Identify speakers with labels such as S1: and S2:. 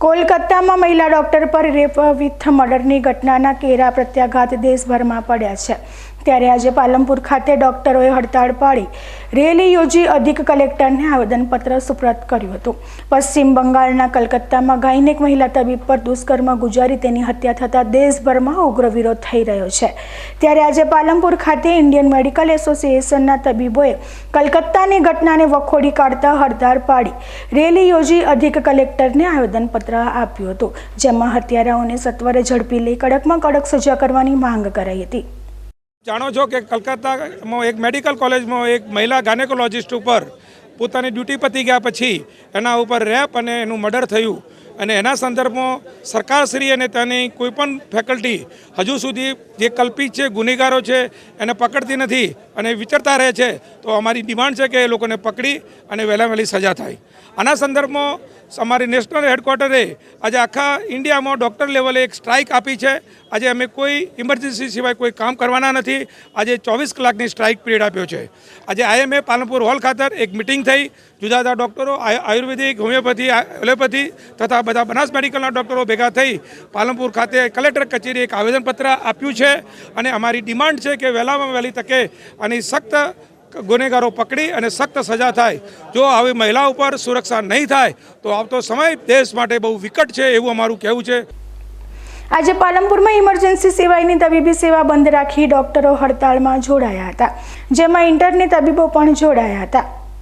S1: કોલકાતામાં મહિલા ડોક્ટર પર રેપ વિથ મર્ડરની ઘટનાના કેરા પ્રત્યાઘાત દેશભરમાં પડ્યા છે. ત્યારે આજે પાલનપુર ખાતે ડોક્ટરોએ હડતાળ પાડી. રેલી યોજી અધિક કલેક્ટરને આવેદનપત્ર સુપ્રત કર્યું હતું. પશ્ચિમ બંગાળના કલકત્તામાં ગાયનેક મહિલા તબીબ પર દુષ્કર્મ ગુજારી તેની હત્યા થતાં દેશભરમાં ઉગ્ર વિરોધ થઈ રહ્યો છે. ત્યારે આજે પાલનપુર ખાતે ઇન્ડિયન મેડિકલ એસોસિએશનના તબીબોએ કલકત્તાની ઘટનાને વખોડી કાઢતા હડતાળ પાડી. રેલી યોજી અધિક કલેક્ટરને આવેદનપત્ર આપ્યું હતું, જેમાં હત્યારાઓને સત્વરે ઝડપી લઈ કડકમાં કડક સજા કરવાની માંગ કરાઈ હતી.
S2: જાણો છો કે કલકત્તામાં એક મેડિકલ કોલેજમાં એક મહિલા ગાયનેકોલોજિસ્ટ ઉપર પોતાની ડ્યુટી પતી ગયા પછી એના ઉપર રેપ અને એનું મર્ડર થયું. અને એના સંદર્ભમાં સરકારશ્રી અને તેની કોઈપણ ફેકલ્ટી હજુ સુધી જે કલ્પિત છે, ગુનેગારો છે, એને પકડતી નથી. અને વિચરતા રહે છે, તો અમારી ડિમાન્ડ છે કે એ લોકોને પકડી અને વહેલા વહેલી સજા થાય. આના સંદર્ભમાં અમારી નેશનલ હેડક્વાર્ટરે આજે આખા ઇન્ડિયામાં ડૉક્ટર લેવલે એક સ્ટ્રાઇક આપી છે. આજે અમે કોઈ ઇમરજન્સી સિવાય કોઈ કામ કરવાના નથી. આજે ચોવીસ કલાકની સ્ટ્રાઇક પીરિયડ આપ્યો છે. આજે આઈએમએ પાલનપુર હોલ ખાતર એક મિટિંગ થઈ. જુદા જુદા ડૉક્ટરો, આયુ- આયુર્વેદિક, હોમિયોપેથી એલોપેથી તથા બધા બનાસ મેડિકલના ડૉક્ટરો ભેગા થઈ પાલનપુર ખાતે કલેક્ટર કચેરી એક આવેદનપત્ર આપ્યું છે. અને અમારી ડિમાન્ડ છે કે વહેલામાં વહેલી તકે આની સખ્ત ગુનેગારો પકડી અને સખ્ત સજા થાય. જો આવી મહિલા ઉપર સુરક્ષા નહીં થાય, તો આવતો સમય દેશ માટે બહુ વિકટ છે એવું અમારું કહેવું છે.
S1: આજે પાલનપુરમાં ઇમરજન્સી સિવાયની તબીબી સેવા બંધ રાખી ડોક્ટરો હડતાળમાં જોડાયા હતા. જેમાં ઇન્ટરની તબીબો પણ જોડાયા હતા.